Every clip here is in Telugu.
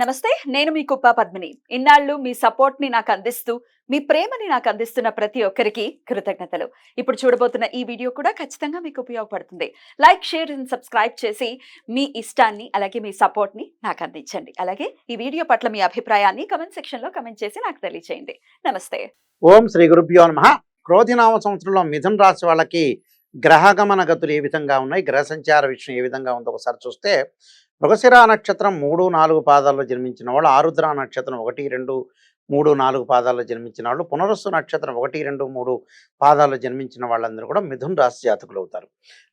నమస్తే నేను మీ కుప్ప పద్మిని. ఇన్నాళ్ళు మీ సపోర్ట్ని నాకు అందిస్తూ మీ ప్రేమని నాకు అందిస్తున్న ప్రతి ఒక్కరికి కృతజ్ఞతలు. ఇప్పుడు చూడబోతున్న ఈ వీడియో కూడా ఖచ్చితంగా మీకు ఉపయోగపడుతుంది. లైక్ షేర్ అండ్ సబ్స్క్రైబ్ చేసి మీ ఇష్టాన్ని అలాగే మీ సపోర్ట్ని నాకు అందించండి. అలాగే ఈ వీడియో పట్ల మీ అభిప్రాయాన్ని కమెంట్ సెక్షన్లో కమెంట్ చేసి నాకు తెలియజేయండి నమస్తే. ఓం శ్రీ గురుభ్యో నమ. క్రోధినామ సంవత్సరంలో మిథున్ రాశి వాళ్ళకి గ్రహగమన గతులు ఏ విధంగా ఉన్నాయి? గ్రహ సంచార విషయం ఏ విధంగా ఉందో ఒకసారి చూస్తే మృగశిర నక్షత్రం మూడు నాలుగు పాదాల్లో జన్మించిన వాళ్ళు ఆరుద్ర నక్షత్రం ఒకటి రెండు మూడు నాలుగు పాదాల్లో జన్మించిన వాళ్ళు పునరస్సు నక్షత్రం ఒకటి రెండు మూడు పాదాల్లో జన్మించిన వాళ్ళందరూ కూడా మిథున్ రాశి జాతకులు అవుతారు.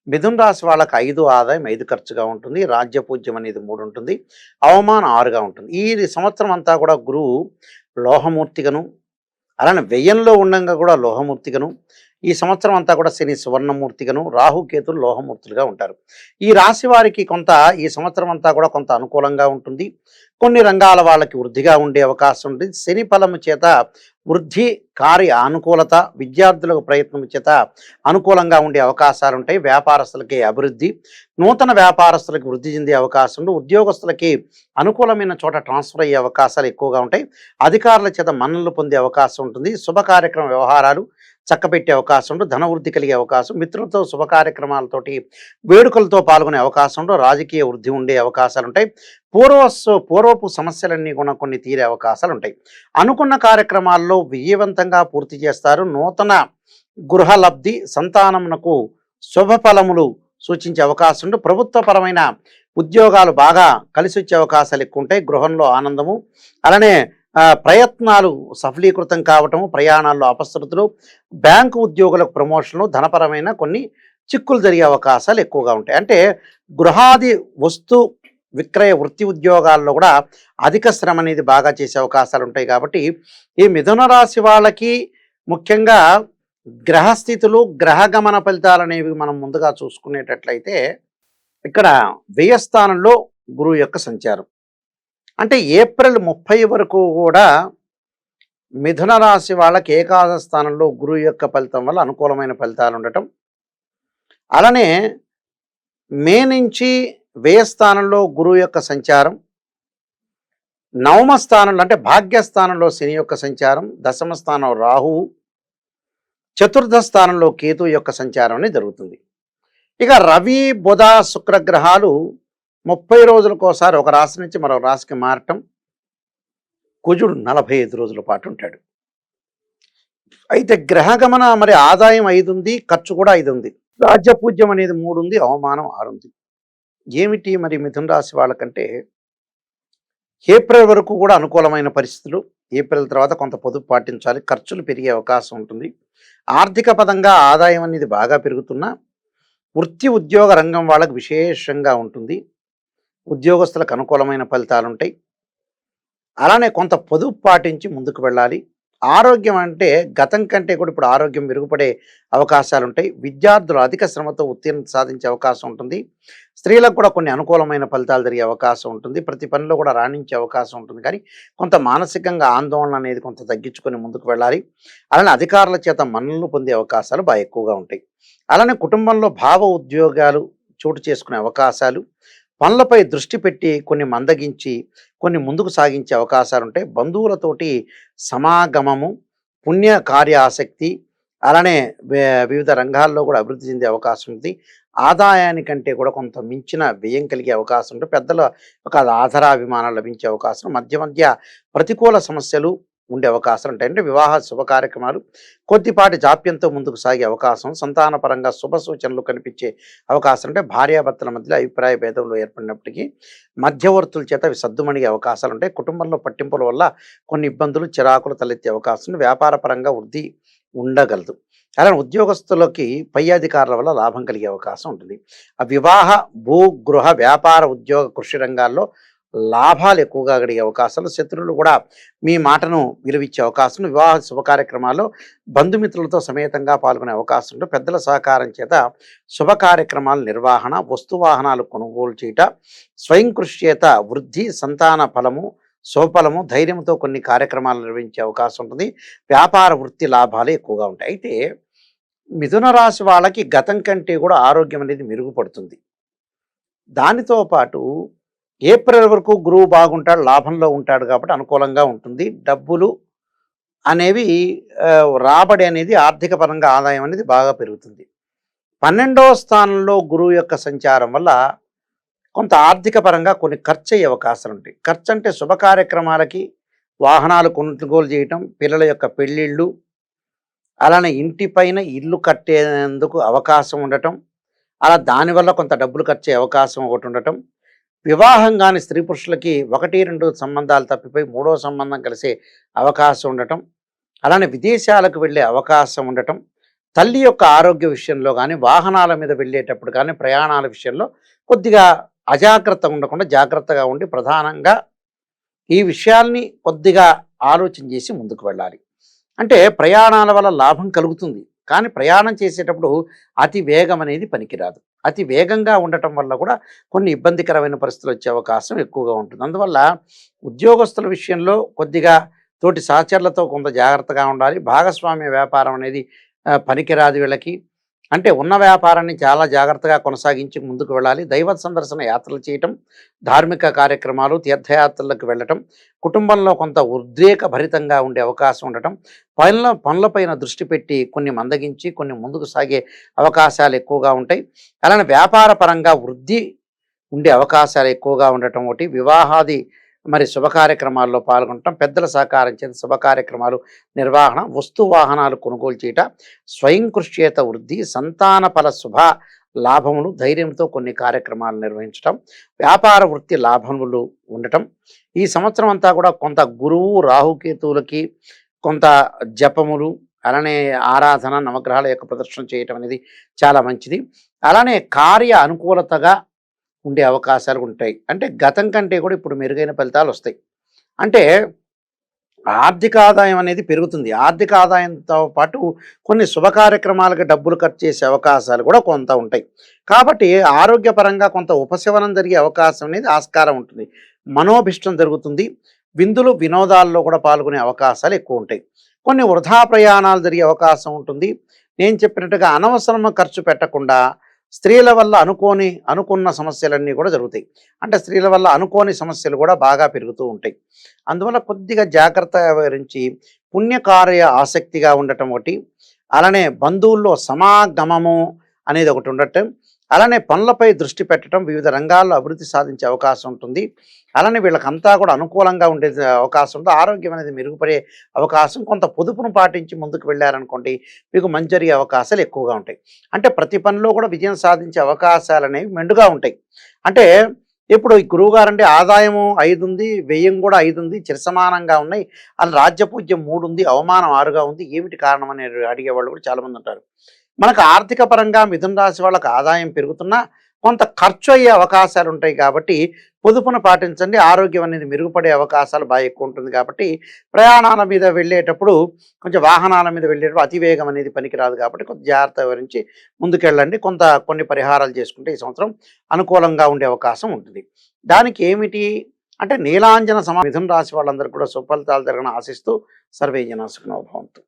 మిథున్ రాశి వాళ్ళకి ఐదు ఆదాయం ఐదు ఖర్చుగా ఉంటుంది రాజ్య పూజ్యం అనేది మూడు ఉంటుంది అవమానం ఆరుగా ఉంటుంది. ఈ సంవత్సరం అంతా కూడా గురువు లోహమూర్తిగను అలానే వ్యయంలో ఉండంగా కూడా లోహమూర్తిగను ఈ సంవత్సరం అంతా కూడా శని సువర్ణమూర్తిగాను రాహుకేతులు లోహమూర్తులుగా ఉంటారు. ఈ రాశి వారికి కొంత ఈ సంవత్సరం అంతా కూడా కొంత అనుకూలంగా ఉంటుంది. కొన్ని రంగాల వాళ్ళకి వృద్ధిగా ఉండే అవకాశం ఉంటుంది. శని ఫలము చేత వృద్ధి కార్య అనుకూలత విద్యార్థులకు ప్రయత్నం చేత అనుకూలంగా ఉండే అవకాశాలు ఉంటాయి వ్యాపారస్తులకి అభివృద్ధి నూతన వ్యాపారస్తులకు వృద్ధి చెందే అవకాశం ఉద్యోగస్తులకి అనుకూలమైన చోట ట్రాన్స్ఫర్ అయ్యే అవకాశాలు ఎక్కువగా ఉంటాయి. అధికారుల చేత మన్నలు పొందే అవకాశం ఉంటుంది. శుభ కార్యక్రమ వ్యవహారాలు చక్కబెట్టే అవకాశం ఉంటుంది ధనవృద్ధి కలిగే అవకాశం మిత్రులతో శుభ కార్యక్రమాలతోటి వేడుకలతో పాల్గొనే అవకాశం రాజకీయ వృద్ధి ఉండే అవకాశాలు ఉంటాయి పూర్వస్సు పూర్వపు సమస్యలన్నీ కూడా కొన్ని తీరే అవకాశాలు ఉంటాయి అనుకున్న కార్యక్రమాల్లో విజయవంతంగా పూర్తి చేస్తారు. నూతన గృహ లబ్ధి సంతానమునకు శుభ ఫలములు సూచించే అవకాశం ఉంటుంది ప్రభుత్వపరమైన ఉద్యోగాలు బాగా కలిసి వచ్చే అవకాశాలు ఎక్కువ ఉంటాయి గృహంలో ఆనందము అలానే ప్రయత్నాలు సఫలీకృతం కావటము ప్రయాణాల్లో అపశృతులు బ్యాంకు ఉద్యోగులకు ప్రమోషన్లు ధనపరమైన కొన్ని చిక్కులు జరిగే అవకాశాలు ఎక్కువగా ఉంటాయి. అంటే గృహాది వస్తు విక్రయ వృత్తి ఉద్యోగాల్లో కూడా అధిక శ్రమ అనేది బాగా చేసే అవకాశాలు ఉంటాయి కాబట్టి ఈ మిథున రాశి వాళ్ళకి ముఖ్యంగా గ్రహస్థితులు గ్రహగమన ఫలితాలు అనేవి మనం ముందుగా చూసుకునేటట్లయితే ఇక్కడ వ్యయస్థానంలో గురువు యొక్క సంచారం. అంటే ఏప్రిల్ ముప్పై వరకు కూడా మిథున రాశి వాళ్ళకి ఏకాదశ స్థానంలో గురువు యొక్క ఫలితం వల్ల అనుకూలమైన ఫలితాలు ఉండటం అలానే మే నుంచి వ్యయ స్థానంలో గురువు యొక్క సంచారం నవమ స్థానంలో అంటే భాగ్యస్థానంలో శని యొక్క సంచారం దశమ స్థానం రాహువు చతుర్థ స్థానంలో కేతు యొక్క సంచారం అనేది జరుగుతుంది. ఇక రవి బుధ శుక్రగ్రహాలు ముప్పై రోజులకోసారి ఒక రాశి నుంచి మరో రాశికి మారటం కుజుడు నలభై ఐదు రోజుల పాటు ఉంటాడు. అయితే గ్రహగమన మరి ఆదాయం ఐదు ఉంది ఖర్చు కూడా ఐదు ఉంది. రాజ్య పూజ్యం అనేది మూడు ఉంది అవమానం ఆరు ఉంది. ఏమిటి మరి మిథున రాశి వాళ్ళకంటే ఏప్రిల్ వరకు కూడా అనుకూలమైన పరిస్థితులు ఏప్రిల్ తర్వాత కొంత పొదుపు పాటించాలి ఖర్చులు పెరిగే అవకాశం ఉంటుంది. ఆర్థిక పదంగా ఆదాయం అనేది బాగా పెరుగుతున్నా వృత్తి ఉద్యోగ రంగం వాళ్ళకు విశేషంగా ఉంటుంది. ఉద్యోగస్తులకు అనుకూలమైన ఫలితాలు ఉంటాయి అలానే కొంత పొదుపు పాటించి ముందుకు వెళ్ళాలి. ఆరోగ్యం అంటే గతం కంటే కూడా ఇప్పుడు ఆరోగ్యం మెరుగుపడే అవకాశాలు ఉంటాయి విద్యార్థులు అధిక శ్రమతో ఉత్తీర్ణత సాధించే అవకాశం ఉంటుంది. స్త్రీలకు కూడా కొన్ని అనుకూలమైన ఫలితాలు జరిగే అవకాశం ఉంటుంది. ప్రతి పనిలో కూడా రాణించే అవకాశం ఉంటుంది. కానీ కొంత మానసికంగా ఆందోళన అనేది కొంత తగ్గించుకొని ముందుకు వెళ్ళాలి. అలానే అధికారుల చేత మన్నలు పొందే అవకాశాలు బాగా ఎక్కువగా ఉంటాయి. అలానే కుటుంబంలో భావ ఉద్యోగాలు చోటు చేసుకునే అవకాశాలు పనులపై దృష్టి పెట్టి కొన్ని మందగించి కొన్ని ముందుకు సాగించే అవకాశాలు ఉంటాయి బంధువులతోటి సమాగమము పుణ్య కార్య ఆసక్తి అలానే వివిధ రంగాల్లో కూడా అభివృద్ధి చెందే అవకాశం ఉంది. ఆదాయానికంటే కూడా కొంత మించిన వ్యయం కలిగే అవకాశం ఉంటుంది పెద్దల ఒక ఆధారాభిమానాలు లభించే అవకాశం మధ్య మధ్య ప్రతికూల సమస్యలు ఉండే అవకాశాలు ఉంటాయి అంటే వివాహ శుభ కార్యక్రమాలు కొద్దిపాటి జాప్యంతో ముందుకు సాగే అవకాశం సంతానపరంగా శుభ సూచనలు కనిపించే అవకాశం అంటే భార్యాభర్తల మధ్యలో అభిప్రాయ భేదంలో ఏర్పడినప్పటికీ మధ్యవర్తుల చేత అవి సర్దుమణిగే అవకాశాలు ఉంటాయి. కుటుంబంలో పట్టింపుల వల్ల కొన్ని ఇబ్బందులు చిరాకులు తలెత్తే అవకాశం వ్యాపారపరంగా వృద్ధి ఉండగలదు. అలానే ఉద్యోగస్తులకి పై అధికారుల వల్ల లాభం కలిగే అవకాశం ఉంటుంది. ఆ వివాహ భూ గృహ వ్యాపార ఉద్యోగ కృషి రంగాల్లో లాభాలు ఎక్కువగా కలిగే అవకాశాలు శత్రువులు కూడా మీ మాటను విలువిచ్చే అవకాశం వివాహ శుభకార్యక్రమాల్లో బంధుమిత్రులతో సమేతంగా పాల్గొనే అవకాశం ఉంటుంది పెద్దల సహకారం చేత శుభ కార్యక్రమాల నిర్వహణ వస్తు వాహనాలు కొనుగోలు చేయట స్వయం కృషి చేత వృద్ధి సంతాన ఫలము శుభఫలము ధైర్యంతో కొన్ని కార్యక్రమాలు నిర్వహించే అవకాశం ఉంటుంది. వ్యాపార వృత్తి లాభాలు ఎక్కువగా ఉంటాయి. అయితే మిథున రాశి వాళ్ళకి గతం కంటే కూడా ఆరోగ్యం అనేది మెరుగుపడుతుంది. దానితో పాటు ఏప్రిల్ వరకు గురువు బాగుంటాడు లాభంలో ఉంటాడు కాబట్టి అనుకూలంగా ఉంటుంది. డబ్బులు అనేవి రాబడి అనేది ఆర్థిక పరంగా ఆదాయం అనేది బాగా పెరుగుతుంది. పన్నెండవ స్థానంలో గురువు యొక్క సంచారం వల్ల కొంత ఆర్థిక పరంగా కొన్ని ఖర్చు అయ్యే అవకాశాలు ఉంటాయి. ఖర్చు అంటే శుభ కార్యక్రమాలకి వాహనాలు కొనుగోలు చేయటం పిల్లల యొక్క పెళ్ళిళ్ళు అలానే ఇంటి పైన ఇల్లు కట్టేందుకు అవకాశం ఉండటం అలా దానివల్ల కొంత డబ్బులు ఖర్చు అవకాశం ఒకటి ఉండటం వివాహం కాని స్త్రీ పురుషులకి ఒకటి రెండు సంబంధాలు తప్పిపోయి మూడో సంబంధం కలిసే అవకాశం ఉండటం అలానే విదేశాలకు వెళ్ళే అవకాశం ఉండటం తల్లి యొక్క ఆరోగ్య విషయంలో కానీ వాహనాల మీద వెళ్ళేటప్పుడు కానీ ప్రయాణాల విషయంలో కొద్దిగా అజాగ్రత్తగా ఉండకుండా జాగ్రత్తగా ఉండి ప్రధానంగా ఈ విషయాల్ని కొద్దిగా ఆలోచన చేసి ముందుకు వెళ్ళాలి. అంటే ప్రయాణాల వల్ల లాభం కలుగుతుంది. కానీ ప్రయాణం చేసేటప్పుడు అతి వేగం అనేది పనికిరాదు. అతి వేగంగా ఉండటం వల్ల కూడా కొన్ని ఇబ్బందికరమైన పరిస్థితులు వచ్చే అవకాశం ఎక్కువగా ఉంటుంది. అందువల్ల ఉద్యోగస్తుల విషయంలో కొద్దిగా తోటి సహచరులతో కొంత జాగ్రత్తగా ఉండాలి. భాగస్వామ్య వ్యాపారం అనేది పనికిరాదు వీళ్ళకి. అంటే ఉన్న వ్యాపారాన్ని చాలా జాగ్రత్తగా కొనసాగించి ముందుకు వెళ్ళాలి. దైవ సందర్శన యాత్రలు చేయటం ధార్మిక కార్యక్రమాలు తీర్థయాత్రలకు వెళ్ళటం కుటుంబంలో కొంత ఉద్రేక భరితంగా ఉండే అవకాశం ఉండటం పనుల పనులపైన దృష్టి పెట్టి కొన్ని మందగించి కొన్ని ముందుకు సాగే అవకాశాలు ఎక్కువగా ఉంటాయి. అలానే వ్యాపార పరంగా వృద్ధి ఉండే అవకాశాలు ఎక్కువగా ఉండటం ఒకటి. వివాహాది మరి శుభ కార్యక్రమాల్లో పాల్గొనటం పెద్దల సహకారం చేత శుభ కార్యక్రమాలు నిర్వహణ వస్తు వాహనాలు కొనుగోలు చేయట స్వయం కృషి చేత వృద్ధి సంతాన ఫల శుభ లాభములు ధైర్యంతో కొన్ని కార్యక్రమాలు నిర్వహించటం వ్యాపార వృత్తి లాభములు ఉండటం. ఈ సంవత్సరం అంతా కూడా కొంత గురువు రాహుకేతువులకి కొంత జపములు అలానే ఆరాధన నవగ్రహాల యొక్క ప్రదర్శన చేయటం అనేది చాలా మంచిది. అలానే కార్య అనుకూలతగా ఉండే అవకాశాలు ఉంటాయి. అంటే గతం కంటే కూడా ఇప్పుడు మెరుగైన ఫలితాలు వస్తాయి. అంటే ఆర్థిక ఆదాయం అనేది పెరుగుతుంది. ఆర్థిక ఆదాయంతో పాటు కొన్ని శుభ కార్యక్రమాలకు డబ్బులు ఖర్చు చేసే అవకాశాలు కూడా కొంత ఉంటాయి. కాబట్టి ఆరోగ్యపరంగా కొంత ఉపశమనం జరిగే అవకాశం అనేది ఆస్కారం ఉంటుంది. మనోభిష్టం జరుగుతుంది. విందులు వినోదాల్లో కూడా పాల్గొనే అవకాశాలు ఎక్కువ ఉంటాయి. కొన్ని వృధా ప్రయాణాలు జరిగే అవకాశం ఉంటుంది. నేను చెప్పినట్టుగా అనవసరం ఖర్చు పెట్టకుండా స్త్రీల వల్ల అనుకోని అనుకున్న సమస్యలన్నీ కూడా జరుగుతాయి. అంటే స్త్రీల వల్ల అనుకోని సమస్యలు కూడా బాగా పెరుగుతూ ఉంటాయి. అందువల్ల కొద్దిగా జాగ్రత్త వ్యవహరించి పుణ్యకార్య ఆసక్తిగా ఉండటం ఒకటి అలానే బంధువుల్లో సమాగమము అనేది ఒకటి ఉండటం అలానే పనులపై దృష్టి పెట్టడం వివిధ రంగాల్లో అభివృద్ధి సాధించే అవకాశం ఉంటుంది. అలానే వీళ్ళకంతా కూడా అనుకూలంగా ఉండే అవకాశం ఉంటుంది ఆరోగ్యం అనేది మెరుగుపడే అవకాశం కొంత పొదుపును పాటించి ముందుకు వెళ్ళారనుకోండి మీకు మంచి జరిగే అవకాశాలు ఎక్కువగా ఉంటాయి. అంటే ప్రతి పనిలో కూడా విజయం సాధించే అవకాశాలు అనేవి మెండుగా ఉంటాయి. అంటే ఇప్పుడు ఈ గురువుగారు అంటే ఆదాయము ఐదు ఉంది వ్యయం కూడా ఐదు ఉంది చిరసమానంగా ఉన్నాయి. అలా రాజ్యపూజ్యం మూడు ఉంది అవమానం ఆరుగా ఉంది. ఏమిటి కారణం అని అడిగేవాళ్ళు కూడా చాలామంది ఉంటారు. మనకు ఆర్థిక పరంగా మిథున రాశి వాళ్ళకి ఆదాయం పెరుగుతున్నా కొంత ఖర్చు అయ్యే అవకాశాలు ఉంటాయి కాబట్టి పొదుపును పాటించండి. ఆరోగ్యం అనేది మెరుగుపడే అవకాశాలు బాగా ఎక్కువ ఉంటుంది కాబట్టి ప్రయాణాల మీద వెళ్ళేటప్పుడు కొంచెం వాహనాల మీద వెళ్ళేటప్పుడు అతివేగం అనేది పనికిరాదు కాబట్టి కొంత జాగ్రత్త వివరించి ముందుకెళ్ళండి. కొంత కొన్ని పరిహారాలు చేసుకుంటే ఈ సంవత్సరం అనుకూలంగా ఉండే అవకాశం ఉంటుంది. దానికి ఏమిటి అంటే నీలాంజన సమా మిథున రాశి వాళ్ళందరూ కూడా సుఫలితాలు జరగని ఆశిస్తూ సర్వేజన సుఖనోభవంతు.